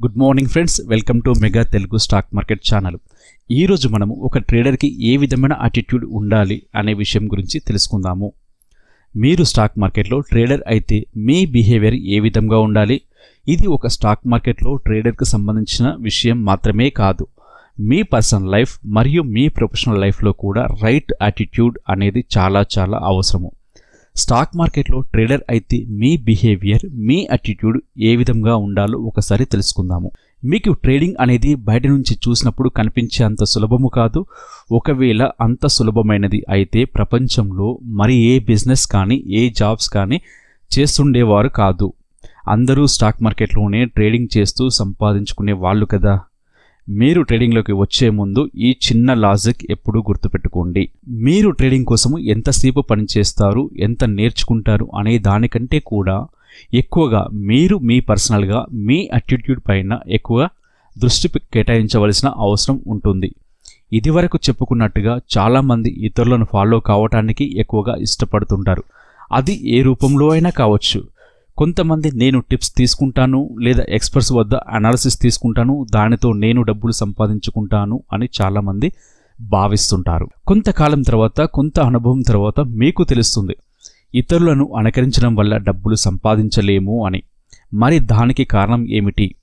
Good morning friends welcome to mega Telugu stock market channel ఈరోజు మనము ఒక ట్రేడర్కి ఏ విధమైన యాటిట్యూడ్ ఉండాలి అనే విషయం గురించి తెలుసుకుందాము. మీరు స్టాక్ మార్కెట్లో ట్రేడర్ అయితే మీ బిహేవియర్ ఏ విధంగా ఉండాలి? ఇది ఒక స్టాక్ మార్కెట్లో ట్రేడర్కి సంబంధించిన విషయం మాత్రమే కాదు. మీ పర్సనల్ లైఫ్ మరియు మీ ప్రొఫెషనల్ లైఫ్లో కూడా రైట్ యాటిట్యూడ్ అనేది చాలా చాలా అవసరము. స్టాక్ మార్కెట్లో ట్రేడర్ అయితే మీ బిహేవియర్ మీ అటిట్యూడ్ ఏ విధంగా ఉండాలో ఒకసారి తెలుసుకుందాము. మీకు ట్రేడింగ్ అనేది బయట నుంచి చూసినప్పుడు కనిపించే అంత సులభము కాదు. ఒకవేళ అంత సులభమైనది అయితే ప్రపంచంలో మరి ఏ బిజినెస్ కానీ ఏ జాబ్స్ కానీ చేస్తుండేవారు కాదు. అందరూ స్టాక్ మార్కెట్లోనే ట్రేడింగ్ చేస్తూ సంపాదించుకునే వాళ్ళు కదా. మీరు ట్రేడింగ్లోకి వచ్చే ముందు ఈ చిన్న లాజిక్ ఎప్పుడూ గుర్తుపెట్టుకోండి. మీరు ట్రేడింగ్ కోసము ఎంతసేపు పనిచేస్తారు ఎంత నేర్చుకుంటారు అనే దానికంటే కూడా ఎక్కువగా మీరు మీ పర్సనల్గా మీ అటిట్యూడ్ పైన ఎక్కువ దృష్టి కేటాయించవలసిన అవసరం ఉంటుంది. ఇదివరకు చెప్పుకున్నట్టుగా చాలామంది ఇతరులను ఫాలో కావటానికి ఎక్కువగా ఇష్టపడుతుంటారు. అది ఏ రూపంలో అయినా కావచ్చు. కొంతమంది నేను టిప్స్ తీసుకుంటాను లేదా ఎక్స్పర్ట్స్ వద్ద అనాలిసిస్ తీసుకుంటాను దానితో నేను డబ్బులు సంపాదించుకుంటాను అని చాలామంది భావిస్తుంటారు. కొంతకాలం తర్వాత కొంత అనుభవం తర్వాత మీకు తెలుస్తుంది ఇతరులను అనుకరించడం వల్ల డబ్బులు సంపాదించలేము అని. మరి దానికి కారణం ఏమిటి?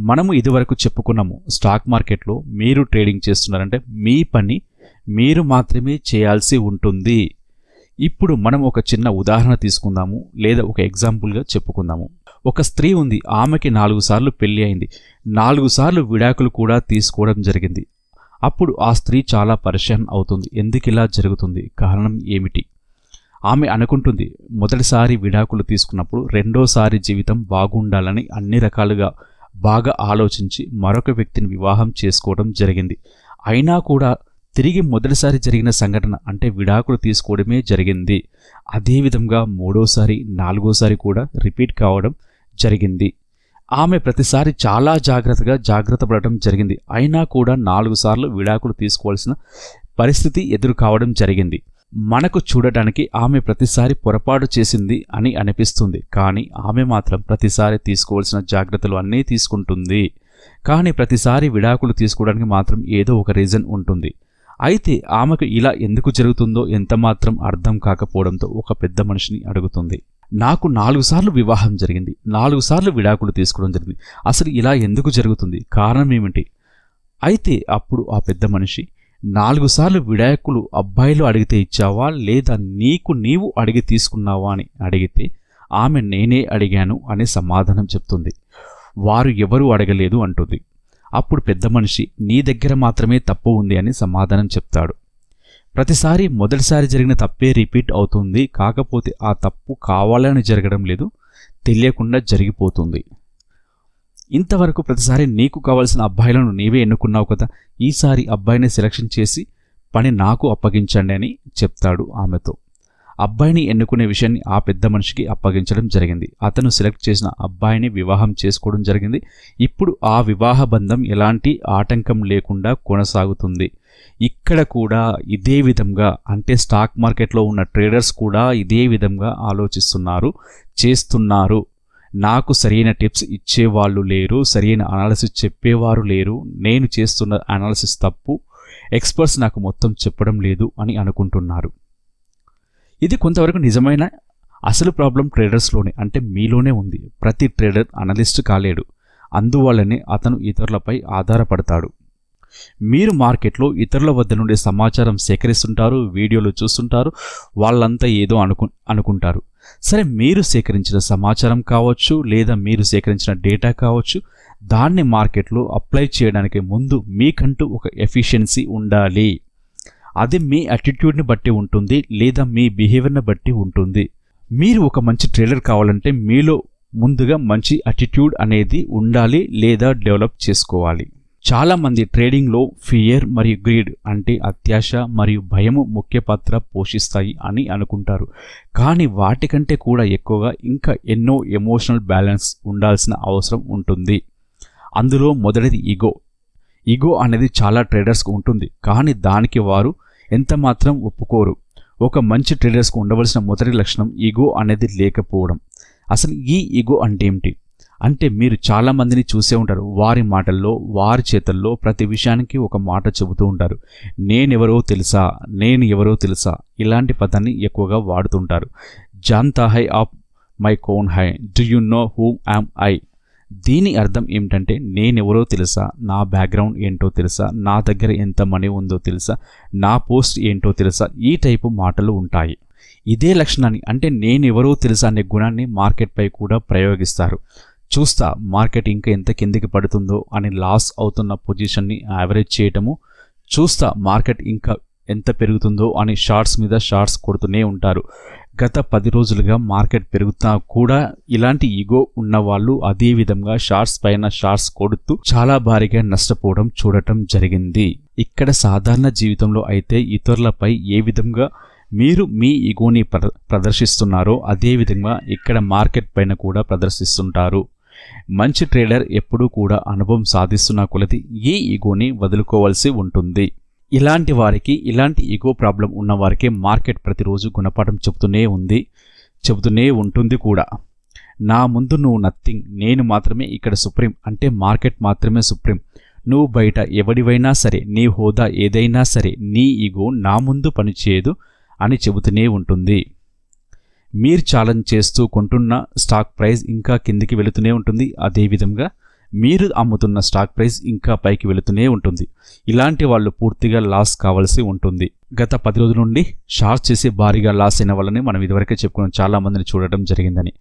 మనము ఇదివరకు చెప్పుకున్నాము స్టాక్ మార్కెట్లో మీరు ట్రేడింగ్ చేస్తున్నారంటే మీ పని మీరు మాత్రమే చేయాల్సి ఉంటుంది. ఇప్పుడు మనం ఒక చిన్న ఉదాహరణ తీసుకుందాము లేదా ఒక ఎగ్జాంపుల్గా చెప్పుకుందాము. ఒక స్త్రీ ఉంది ఆమెకి నాలుగు సార్లు పెళ్ళి అయింది. నాలుగు సార్లు విడాకులు కూడా తీసుకోవడం జరిగింది. అప్పుడు ఆ స్త్రీ చాలా పరిశాన్ అవుతుంది. ఎందుకు ఇలా జరుగుతుంది? కారణం ఏమిటి? ఆమె అనుకుంటుంది మొదటిసారి విడాకులు తీసుకున్నప్పుడు రెండోసారి జీవితం బాగుండాలని అన్ని రకాలుగా బాగా ఆలోచించి మరొక వ్యక్తిని వివాహం చేసుకోవడం జరిగింది. అయినా కూడా తిరిగి మొదటిసారి జరిగిన సంఘటన అంటే విడాకులు తీసుకోవడమే జరిగింది. అదేవిధంగా మూడోసారి నాలుగోసారి కూడా రిపీట్ కావడం జరిగింది. ఆమె ప్రతిసారి చాలా జాగ్రత్తగా జాగ్రత్త పడటం జరిగింది. అయినా కూడా నాలుగు సార్లు విడాకులు తీసుకోవాల్సిన పరిస్థితి ఎదురు కావడం జరిగింది. మనకు చూడటానికి ఆమె ప్రతిసారి పొరపాటు చేసింది అని అనిపిస్తుంది. కానీ ఆమె మాత్రం ప్రతిసారి తీసుకోవాల్సిన జాగ్రత్తలు అన్నీ తీసుకుంటుంది. కానీ ప్రతిసారి విడాకులు తీసుకోవడానికి మాత్రం ఏదో ఒక రీజన్ ఉంటుంది. అయితే ఆమెకు ఇలా ఎందుకు జరుగుతుందో ఎంతమాత్రం అర్థం కాకపోవడంతో ఒక పెద్ద మనిషిని అడుగుతుంది. నాకు నాలుగు సార్లు వివాహం జరిగింది. నాలుగు సార్లు విడాకులు తీసుకోవడం జరిగింది. అసలు ఇలా ఎందుకు జరుగుతుంది? కారణం ఏమిటి? అయితే అప్పుడు ఆ పెద్ద మనిషి నాలుగు సార్లు విడాకులు అబ్బాయిలు అడిగితే ఇచ్చావా? లేదా నీకు నీవు అడిగి తీసుకున్నావా? అని అడిగితే ఆమె నేనే అడిగాను అనే సమాధానం చెప్తుంది. వారు ఎవరూ అడగలేదు అంటుంది. అప్పుడు పెద్ద మనిషి నీ దగ్గర మాత్రమే తప్పు ఉంది అని సమాధానం చెప్తాడు. ప్రతిసారి మొదటిసారి జరిగిన తప్పే రిపీట్ అవుతుంది. కాకపోతే ఆ తప్పు కావాలని జరగడం లేదు తెలియకుండా జరిగిపోతుంది. ఇంతవరకు ప్రతిసారి నీకు కావలసిన అబ్బాయిలను నీవే ఎన్నుకున్నావు కదా ఈసారి అబ్బాయిని సెలక్షన్ చేసి పని నాకు అప్పగించండి అని చెప్తాడు ఆమెతో. అబ్బాయిని ఎన్నుకునే విషయాన్ని ఆ పెద్ద మనిషికి అప్పగించడం జరిగింది. అతను సెలెక్ట్ చేసిన అబ్బాయిని వివాహం చేసుకోవడం జరిగింది. ఇప్పుడు ఆ వివాహ బంధం ఎలాంటి ఆటంకం లేకుండా కొనసాగుతుంది. ఇక్కడ కూడా ఇదే విధంగా అంటే స్టాక్ మార్కెట్లో ఉన్న ట్రేడర్స్ కూడా ఇదే విధంగా ఆలోచిస్తున్నారు చేస్తున్నారు. నాకు సరైన టిప్స్ ఇచ్చేవాళ్ళు లేరు సరైన అనాలసిస్ చెప్పేవారు లేరు నేను చేస్తున్న అనాలిసిస్ తప్పు ఎక్స్పర్ట్స్ నాకు మొత్తం చెప్పడం లేదు అని అనుకుంటున్నారు. ఇది కొంతవరకు నిజమైన అసలు ప్రాబ్లం ట్రేడర్స్లోనే అంటే మీలోనే ఉంది. ప్రతి ట్రేడర్ అనలిస్ట్ కాలేడు. అందువల్లనే అతను ఇతరులపై ఆధారపడతాడు. మీరు మార్కెట్లో ఇతరుల వద్ద నుండి సమాచారం సేకరిస్తుంటారు వీడియోలు చూస్తుంటారు వాళ్ళంతా ఏదో అనుకు అనుకుంటారు. సరే మీరు సేకరించిన సమాచారం కావచ్చు లేదా మీరు సేకరించిన డేటా కావచ్చు దాన్ని మార్కెట్లో అప్లై చేయడానికి ముందు మీకంటూ ఒక ఎఫిషియన్సీ ఉండాలి. అది మీ అటిట్యూడ్ని బట్టి ఉంటుంది లేదా మీ బిహేవియర్ని బట్టి ఉంటుంది. మీరు ఒక మంచి ట్రైలర్ కావాలంటే మీలో ముందుగా మంచి అటిట్యూడ్ అనేది ఉండాలి లేదా డెవలప్ చేసుకోవాలి. చాలామంది ట్రేడింగ్లో ఫియర్ మరియు గ్రీడ్ అంటే అత్యాశ మరియు భయము ముఖ్య పాత్ర పోషిస్తాయి అని అనుకుంటారు. కానీ వాటికంటే కూడా ఎక్కువగా ఇంకా ఎన్నో ఎమోషనల్ బ్యాలెన్స్ ఉండాల్సిన అవసరం ఉంటుంది. అందులో మొదటిది ఈగో ఈగో అనేది చాలా ట్రేడర్స్కు ఉంటుంది. కానీ దానికి వారు ఎంత మాత్రం ఒప్పుకోరు. ఒక మంచి ట్రేడర్స్కు ఉండవలసిన మొదటి లక్షణం ఈగో అనేది లేకపోవడం. అసలు ఈ ఈగో అంటే ఏమిటి? అంటే మీరు చాలామందిని చూసే ఉంటారు. వారి మాటల్లో వారి చేతల్లో ప్రతి విషయానికి ఒక మాట చెబుతూ ఉంటారు. నేనెవరో తెలుసా? నేను ఎవరో తెలుసా? ఇలాంటి పదాన్ని ఎక్కువగా వాడుతుంటారు. జాన్తా హై ఆఫ్ మై కోన్ high. Do you know who am I? దీని అర్థం ఏమిటంటే నేనెవరో తెలుసా? నా బ్యాక్గ్రౌండ్ ఏంటో తెలుసా? నా దగ్గర ఎంత మనీ ఉందో తెలుసా? నా పోస్ట్ ఏంటో తెలుసా? ఈ టైపు మాటలు ఉంటాయి. ఇదే లక్షణాన్ని అంటే నేనెవరో తెలుసా అనే గుణాన్ని మార్కెట్పై కూడా ప్రయోగిస్తారు. చూస్తా మార్కెట్ ఇంకా ఎంత కిందికి పడుతుందో అని లాస్ అవుతున్న పొజిషన్ని యావరేజ్ చేయటము. చూస్తా మార్కెట్ ఇంకా ఎంత పెరుగుతుందో అని షార్ట్స్ మీద షార్ట్స్ కొడుతూనే ఉంటారు. గత పది రోజులుగా మార్కెట్ పెరుగుతున్నా కూడా ఇలాంటి ఈగో ఉన్న వాళ్ళు అదే విధంగా షార్ట్స్ పైన షార్ట్స్ కొడుతూ చాలా భారీగా నష్టపోవడం చూడటం జరిగింది. ఇక్కడ సాధారణ జీవితంలో అయితే ఇతరులపై ఏ విధంగా మీరు మీ ఈగోని ప్ర ప్రదర్శిస్తున్నారో అదేవిధంగా ఇక్కడ మార్కెట్ పైన కూడా ప్రదర్శిస్తుంటారు. మంచి ట్రేడర్ ఎప్పుడూ కూడా అనుభవం సాధిస్తున్న కొలది ఈ ఈగోని వదులుకోవాల్సి ఉంటుంది. ఇలాంటి వారికి ఇలాంటి ఈగో ప్రాబ్లం ఉన్న వారికి మార్కెట్ ప్రతిరోజు గుణపాఠం చెబుతూనే ఉంది చెబుతూనే ఉంటుంది కూడా. నా ముందు నువ్వు నథింగ్ నేను మాత్రమే ఇక్కడ సుప్రీం అంటే మార్కెట్ మాత్రమే సుప్రీం నువ్వు బయట ఎవడివైనా సరే నీ హోదా ఏదైనా సరే నీ ఈగో నా ముందు పనిచేయదు అని చెబుతూనే ఉంటుంది. మీరు ఛాలెంజ్ చేస్తూ కొంటున్న స్టాక్ ప్రైస్ ఇంకా కిందికి వెళుతూనే ఉంటుంది. అదేవిధంగా మీరు అమ్ముతున్న స్టాక్ ప్రైస్ ఇంకా పైకి వెళుతూనే ఉంటుంది. ఇలాంటి వాళ్ళు పూర్తిగా లాస్ కావాల్సి ఉంటుంది. గత పది రోజుల నుండి షార్ట్ చేసి భారీగా లాస్ అయిన వాళ్ళని మనం ఇదివరకే చెప్పుకున్నాం. చాలా మందిని చూడటం జరిగిందని.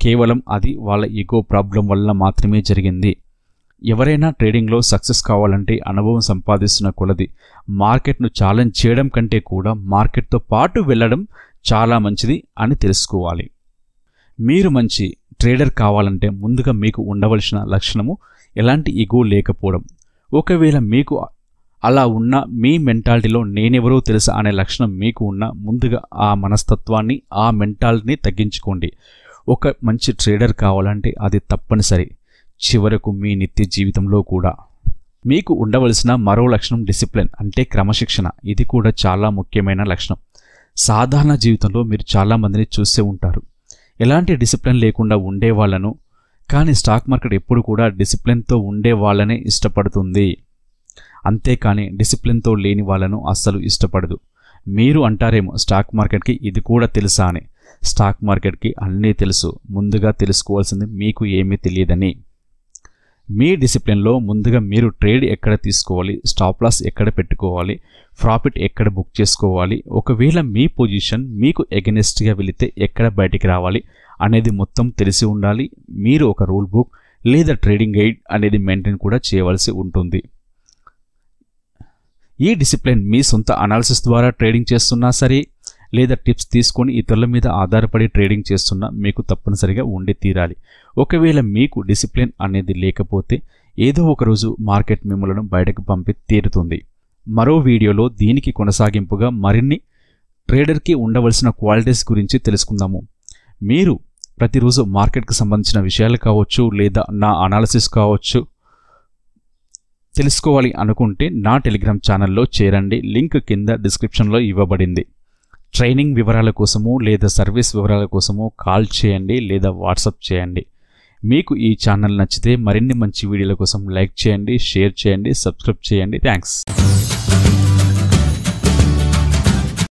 కేవలం అది వాళ్ళ ఈగో ప్రాబ్లం వల్ల మాత్రమే జరిగింది. ఎవరైనా ట్రేడింగ్లో సక్సెస్ కావాలంటే అనుభవం సంపాదిస్తున్న కొలది. మార్కెట్ను ఛాలెంజ్ చేయడం కంటే కూడా మార్కెట్తో పాటు వెళ్ళడం చాలా మంచిది అని తెలుసుకోవాలి. మీరు మంచి ట్రేడర్ కావాలంటే ముందుగా మీకు ఉండవలసిన లక్షణము ఎలాంటి ఇగో లేకపోవడం. ఒకవేళ మీకు అలా ఉన్న మీ మెంటాలిటీలో నేనెవరో తెలుసా అనే లక్షణం మీకు ఉన్న ముందుగా ఆ మనస్తత్వాన్ని ఆ మెంటాలిటీని తగ్గించుకోండి. ఒక మంచి ట్రేడర్ కావాలంటే అది తప్పనిసరి. చివరకు మీ నిత్య జీవితంలో కూడా. మీకు ఉండవలసిన మరో లక్షణం డిసిప్లిన్ అంటే క్రమశిక్షణ. ఇది కూడా చాలా ముఖ్యమైన లక్షణం. సాధారణ జీవితంలో మీరు చాలామందిని చూసే ఉంటారు. ఎలాంటి డిసిప్లిన్ లేకుండా ఉండే వాళ్ళను కానీ స్టాక్ మార్కెట్ ఎప్పుడు కూడా డిసిప్లిన్తో ఉండే వాళ్ళనే ఇష్టపడుతుంది. అంతేకాని డిసిప్లిన్తో లేని వాళ్ళను అస్సలు ఇష్టపడదు. మీరు అంటారేమో స్టాక్ మార్కెట్కి ఇది కూడా తెలుసా అని. స్టాక్ మార్కెట్కి అన్నీ తెలుసు. ముందుగా తెలుసుకోవాల్సింది మీకు ఏమీ తెలియదని. మీ డిసిప్లిన్లో ముందుగా మీరు ట్రేడ్ ఎక్కడ తీసుకోవాలి స్టాప్ లాస్ ఎక్కడ పెట్టుకోవాలి ప్రాఫిట్ ఎక్కడ బుక్ చేసుకోవాలి ఒకవేళ మీ పొజిషన్ మీకు ఎగనెస్ట్గా వెళితే ఎక్కడ బయటికి రావాలి అనేది మొత్తం తెలిసి ఉండాలి. మీరు ఒక రూల్ బుక్ లేదా ట్రేడింగ్ గైడ్ అనేది మెయింటైన్ కూడా చేయవలసి ఉంటుంది. ఈ డిసిప్లిన్ మీ సొంత అనాలిసిస్ ద్వారా ట్రేడింగ్ చేస్తున్నా సరే లేదా టిప్స్ తీసుకొని ఇతరుల మీద ఆధారపడి ట్రేడింగ్ చేస్తున్నా మీకు తప్పనిసరిగా ఉండి తీరాలి. ఒకవేళ మీకు డిసిప్లిన్ అనేది లేకపోతే ఏదో ఒక రోజు మార్కెట్ మిమ్మలను బయటకు పంపి తీరుతుంది. మరో వీడియోలో దీనికి కొనసాగింపుగా మరిన్ని ట్రేడర్కి ఉండవలసిన క్వాలిటీస్ గురించి తెలుసుకుందాము. మీరు ప్రతిరోజు మార్కెట్కి సంబంధించిన విషయాలు కావచ్చు లేదా నా అనాలిసిస్ కావచ్చు తెలుసుకోవాలి అనుకుంటే నా టెలిగ్రామ్ ఛానల్లో చేరండి. లింక్ కింద డిస్క్రిప్షన్లో ఇవ్వబడింది. ట్రైనింగ్ వివరాల కోసము లేదా సర్వీస్ వివరాల కోసము కాల్ చేయండి లేదా వాట్సాప్ చేయండి. మీకు ఈ ఛానల్ నచ్చితే మరిన్ని మంచి వీడియోల కోసం లైక్ చేయండి షేర్ చేయండి సబ్స్క్రైబ్ చేయండి. థ్యాంక్స్.